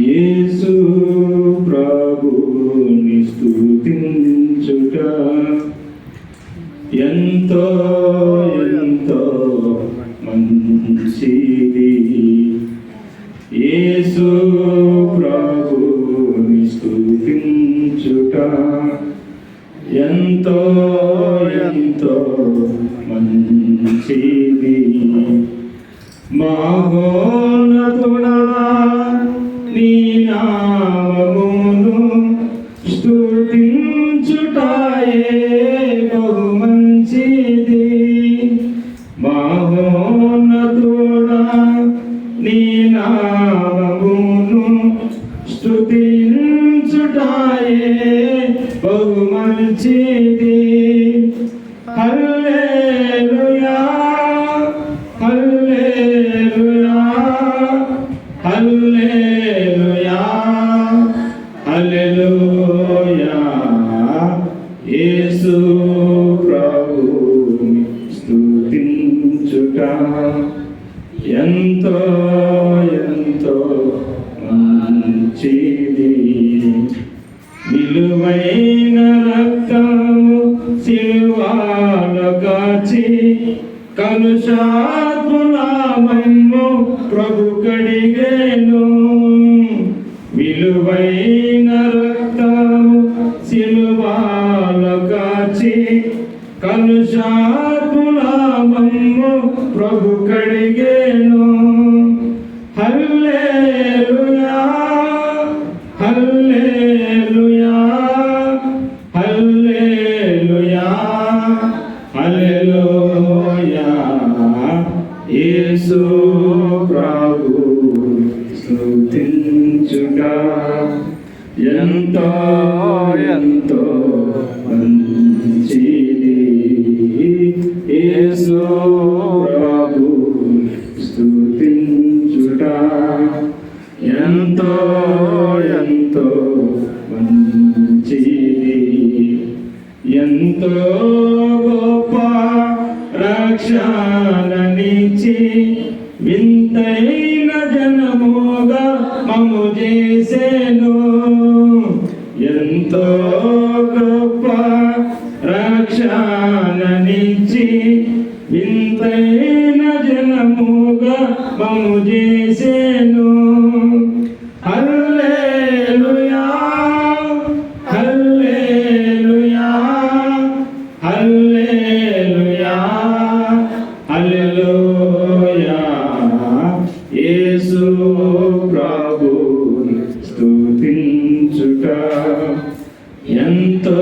యేసు ప్రభుని స్థుతించుట ఎంతో ఎంతో మంచిది. యేసు ప్రభుని స్థుతించుట ఎంతో ఎంతో మంచిది. మహోన్నతుడా స్తుతించుటాయే బహు మంచిది. మహోన్నతుడా నీ నామమును స్తుతించుటాయే బహు మంచిది. యేసు ప్రభుని స్తుతించుట. ఎంతో ఎంతో మంచిది. విలువైన రక్తము సిలువాలో కాచి కలుషాత్ములామమ్ము ప్రభు కడిగేను. విలువైన సిలువాలో కాచి కలుషాత్ములామమ్ము ప్రభు కడిగేను. Hallelujah hallelujah hallelujah hallelujah. Yesu ప్రభు స్తుతించుట ఎంతో ప్రభు స్తుతించుట ఎంతో ఎంతో మంచి ఎంతో గొప్ప రక్షణనిచి వింతైన జనముగా మము చేసేను ఎంతో వింతైన జనముగా మము చేసేను. హల్లెలూయా హల్లెలూయా హల్లెలూయా హల్లెలూయా. యేసు ప్రభు స్తుతించుట ఎంతో